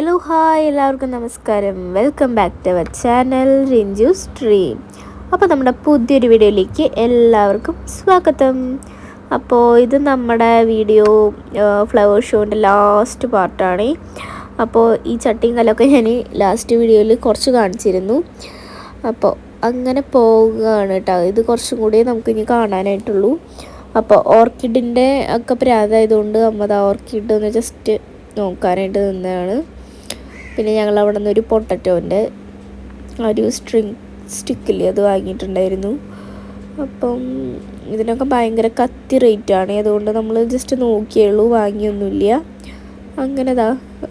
Hello hi എല്ലാവർക്കും നമസ്കാരം. Welcome back to our channel Rinchu stream അപ്പോൾ നമ്മുടെ പുതിയൊരു വീഡിയോയിലേക്ക് എല്ലാവർക്കും സ്വാഗതം. അപ്പോൾ ഇത് നമ്മുടെ വീഡിയോ ഫ്ലവർ ഷോന്റെ ലാസ്റ്റ് പാർട്ടാണ് അപ്പോൾ ഈ ചട്ടിയും കല്ലൊക്കെ ഞാൻ ലാസ്റ്റ് വീഡിയോയിൽ കുറച്ച് കാണിച്ചിരുന്നു. അപ്പോൾ അങ്ങനെ പോവുകയാണ് കേട്ടോ ഇത് കുറച്ചും കൂടി നമുക്കിനി കാണാനായിട്ടുള്ളൂ. അപ്പോൾ ഓർക്കിഡിന്റെ ഒക്കെ പ്രാതായതുകൊണ്ട് അമ്മ ഓർക്കിഡ് ഒന്ന് ജസ്റ്റ് നോക്കാനായിട്ട് നിന്നതാണ്. പിന്നെ ഞങ്ങൾ അവിടെ നിന്ന് ഒരു പൊട്ടറ്റോന്റെ ഒരു സ്ട്രിങ് സ്റ്റിക്കില്ലേ അത് വാങ്ങിയിട്ടുണ്ടായിരുന്നു. അപ്പം ഇതിനൊക്കെ ഭയങ്കര കത്തി റേറ്റാണ്. അതുകൊണ്ട് നമ്മൾ ജസ്റ്റ് നോക്കിയുള്ളൂ വാങ്ങിയൊന്നുമില്ല. അങ്ങനെ ഇതാ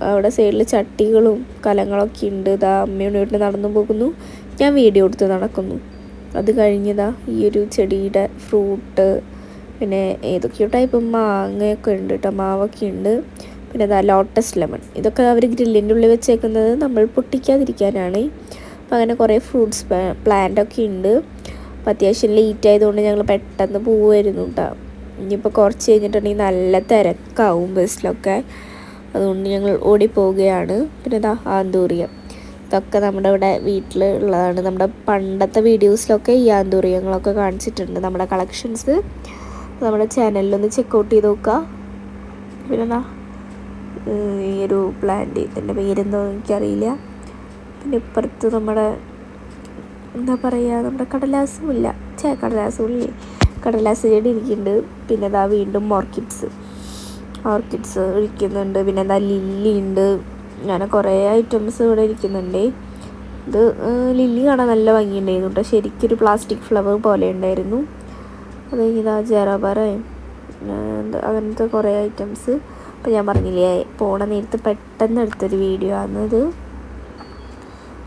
അവിടെ സൈഡിൽ ചട്ടികളും കലങ്ങളൊക്കെ ഉണ്ട്. ഇതാ അമ്മയുടെ വീട്ടിൽ നടന്നു പോകുന്നു. ഞാൻ വീഡിയോ എടുത്ത് നടക്കുന്നു. അത് കഴിഞ്ഞതാ ഈ ഒരു ചെടിയുടെ ഫ്രൂട്ട് പിന്നെ ഏതൊക്കെയോ ടൈപ്പ് മാങ്ങയൊക്കെ ഉണ്ട് കേട്ടോ മാവൊക്കെ ഉണ്ട്. പിന്നെ ഇതാ ലോട്ടസ് ലെമൺ. ഇതൊക്കെ അവർ ഗ്രില്ലിന്റെ ഉള്ളിൽ വെച്ചേക്കുന്നത് നമ്മൾ പൊട്ടിക്കാതിരിക്കാനാണ്. അപ്പം അങ്ങനെ കുറേ ഫ്രൂട്ട്സ് പ്ലാന്റ് ഒക്കെ ഉണ്ട്. അപ്പം അത്യാവശ്യം ലേറ്റ് ആയതുകൊണ്ട് ഞങ്ങൾ പെട്ടെന്ന് പോവുമായിരുന്നു കേട്ടോ ഇനിയിപ്പോൾ കുറച്ച് കഴിഞ്ഞിട്ടുണ്ടെങ്കിൽ നല്ല തിരക്കാവും ബസ്സിലൊക്കെ. അതുകൊണ്ട് ഞങ്ങൾ ഓടിപ്പോവുകയാണ്. പിന്നെ ഇതാ ആന്തൂറിയം. ഇതൊക്കെ നമ്മുടെ ഇവിടെ വീട്ടിൽ ഉള്ളതാണ്. നമ്മുടെ പണ്ടത്തെ വീഡിയോസിലൊക്കെ ഈ ആന്തൂറിയങ്ങളൊക്കെ കാണിച്ചിട്ടുണ്ട് നമ്മുടെ കളക്ഷൻസ്. നമ്മുടെ ചാനലിലൊന്ന് ചെക്കൗട്ട് ചെയ്ത് നോക്കുക. പിന്നെ എന്താ ഈ ഒരു പ്ലാന്റ് ഇതിന്റെ പേരെന്തോ എനിക്കറിയില്ല. പിന്നെ ഇപ്പുറത്ത് നമ്മുടെ എന്താ പറയുക നമ്മുടെ കടലാസുമില്ല. ചേ കടലാസുമില്ലേ? കടലാസ് ചെടി ഇരിക്കുന്നുണ്ട്. പിന്നെ ഇതാ വീണ്ടും ഓർക്കിഡ്സ് ഓർക്കിഡ്സ് ഇരിക്കുന്നുണ്ട്. പിന്നെ എന്താ ലില്ലി ഉണ്ട്. അങ്ങനെ കുറേ ഐറ്റംസ് ഇവിടെ ഇരിക്കുന്നുണ്ട്. ഇത് ലില്ലി കാണാൻ നല്ല ഭംഗിയുണ്ടായിരുന്നു കേട്ടോ. ശരിക്കൊരു പ്ലാസ്റ്റിക് ഫ്ലവർ പോലെ ഉണ്ടായിരുന്നു. അത് ഇതാ ജറാബറയും അങ്ങനത്തെ കുറേ ഐറ്റംസ് അപ്പോൾ ഞാൻ പറഞ്ഞില്ലേ പോണ നേരത്ത് പെട്ടെന്ന് എടുത്തൊരു വീഡിയോ ആണത്.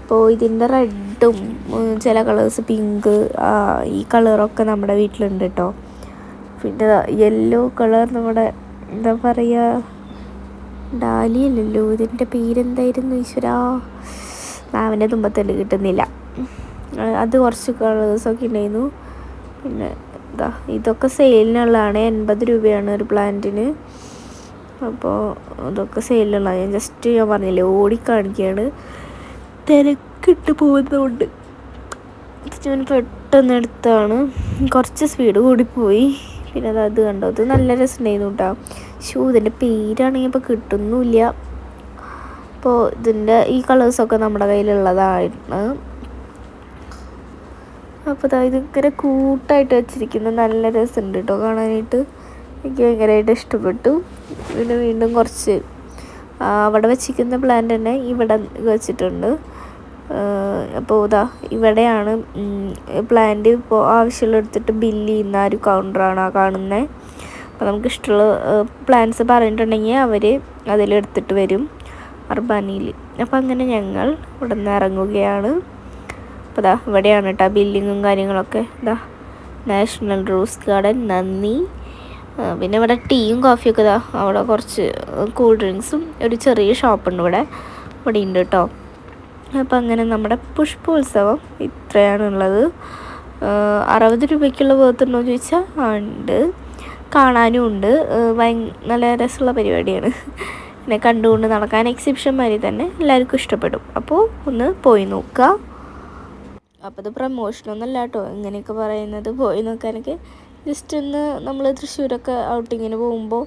അപ്പോൾ ഇതിന്റെ റെഡും ചില കളേഴ്സ് പിങ്ക് ഈ കളറൊക്കെ നമ്മുടെ വീട്ടിലുണ്ട് കേട്ടോ പിന്നെ യെല്ലോ കളർ നമ്മുടെ എന്താ പറയുക ഡാലിയല്ലല്ലോ ഇതിന്റെ പേരെന്തായിരുന്നു ഈശ്വര? നാവിന്റെ തുമ്പത്തൽ കിട്ടുന്നില്ല. അത് കുറച്ച് കളേഴ്സൊക്കെ ഉണ്ടായിരുന്നു. പിന്നെ ഇതാ ഇതൊക്കെ സെയിലിനുള്ളതാണ് എൺപത് രൂപയാണ് ഒരു പ്ലാന്റിന് അപ്പോൾ അതൊക്കെ സെയിലുള്ള ഞാൻ ജസ്റ്റ് ഞാൻ പറഞ്ഞില്ലേ ഓടിക്കാണിക്കുകയാണ് തിരക്കിട്ട് പോകുന്നതുകൊണ്ട്. ഞാൻ പെട്ടെന്ന് എടുത്താണ്. കുറച്ച് സ്പീഡ് കൂടിപ്പോയി പിന്നെ അത് അത് കണ്ടോ? അത് നല്ല രസമുണ്ടായിരുന്നു കേട്ടോ ഷൂ ഇതിന്റെ പേരാണെങ്കിൽ ഇപ്പോൾ കിട്ടുന്നില്ല അപ്പോൾ ഇതിന്റെ ഈ കളേഴ്സൊക്കെ നമ്മുടെ കയ്യിലുള്ളതാണ്. അപ്പോൾ ഇതാ ഇതിങ്ങനെ കൂട്ടായിട്ട് വെച്ചിരിക്കുന്നത് നല്ല രസമുണ്ട് കേട്ടോ കാണാനായിട്ട്. എനിക്ക് ഭയങ്കരമായിട്ട് ഇഷ്ടപ്പെട്ടു. പിന്നെ വീണ്ടും കുറച്ച് അവിടെ വെച്ചിരിക്കുന്ന പ്ലാന്റ് തന്നെ ഇവിടെ വെച്ചിട്ടുണ്ട്. അപ്പോൾ ഇതാ ഇവിടെയാണ് പ്ലാന്റ് ഇപ്പോൾ ആവശ്യമുള്ള എടുത്തിട്ട് ബില്ല് ചെയ്യുന്ന ഒരു കൗണ്ടറാണ് ആ കാണുന്നത് അപ്പോൾ നമുക്ക് ഇഷ്ടമുള്ള പ്ലാൻസ് പറഞ്ഞിട്ടുണ്ടെങ്കിൽ അവർ അതിലെടുത്തിട്ട് വരും അർബാനിയിൽ. അപ്പോൾ അങ്ങനെ ഞങ്ങൾ ഇവിടെ നിന്ന് ഇറങ്ങുകയാണ്. അപ്പോൾ ഇതാ ഇവിടെയാണ് കേട്ടോ ബില്ലിങ്ങും കാര്യങ്ങളൊക്കെ. ഇതാ നാഷണൽ റോസ് ഗാർഡൻ. നന്ദി. പിന്നെ ഇവിടെ ടീയും കോഫിയൊക്കെ ഇതാ അവിടെ കുറച്ച് കൂൾ ഡ്രിങ്ക്സും ഒരു ചെറിയ ഷോപ്പുണ്ട് ഇവിടെ. ഇവിടെ ഉണ്ട് കേട്ടോ. അപ്പം അങ്ങനെ നമ്മുടെ പുഷ്പോത്സവം ഇത്രയാണുള്ളത്. അറുപത് രൂപയ്ക്കുള്ള പോകത്തുണ്ടോ എന്ന് ചോദിച്ചാൽ ഉണ്ട്. കാണാനും ഉണ്ട്. ഭയ നല്ല രസമുള്ള പരിപാടിയാണ്. പിന്നെ കണ്ടുകൊണ്ട് നടക്കാൻ എക്സിബിഷൻ മാതിരി തന്നെ എല്ലാവർക്കും ഇഷ്ടപ്പെടും. അപ്പോൾ ഒന്ന് പോയി നോക്കുക. അപ്പോൾ ഇത് പ്രമോഷനൊന്നുമല്ല കേട്ടോ. ഇങ്ങനെയൊക്കെ പറയുന്നത് പോയി നോക്കാനൊക്കെ. ജസ്റ്റ് ഒന്ന് നമ്മൾ തൃശ്ശൂരൊക്കെ ഔട്ടിങ്ങിന് പോകുമ്പോൾ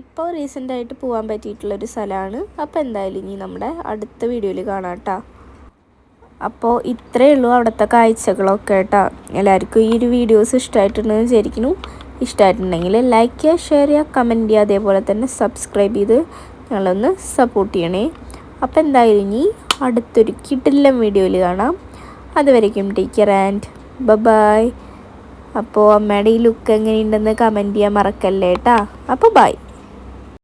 ഇപ്പോൾ റീസെന്റായിട്ട് പോകാൻ പറ്റിയിട്ടുള്ളൊരു സ്ഥലമാണ് അപ്പോൾ എന്തായാലും ഇനി നമ്മുടെ അടുത്ത വീഡിയോയിൽ കാണാം കേട്ടോ അപ്പോൾ ഇത്രയേ ഉള്ളൂ അവിടുത്തെ കാഴ്ചകളൊക്കെ കേട്ടോ എല്ലാവർക്കും ഈ ഒരു വീഡിയോസ് ഇഷ്ടമായിട്ടുണ്ടെന്ന് വിചാരിക്കുന്നു. ഇഷ്ടമായിട്ടുണ്ടെങ്കിൽ ലൈക്ക് ചെയ്യുക ഷെയർ ചെയ്യുക കമന്റ് ചെയ്യുക അതേപോലെ തന്നെ സബ്സ്ക്രൈബ് ചെയ്ത് ഞങ്ങളൊന്ന് സപ്പോർട്ട് ചെയ്യണേ. അപ്പോൾ എന്തായാലും ഇനി അടുത്തൊരു കിട്ടില്ല വീഡിയോയിൽ കാണാം. അതുവരേക്കും ടേക്ക് കെയർ ആൻഡ് ബൈ അപ്പോൾ അമ്മയുടെ ഈ ലുക്ക് എങ്ങനെയുണ്ടെന്ന് കമന്റ് ചെയ്യാൻ മറക്കല്ലേ കേട്ടാ അപ്പോൾ ബൈ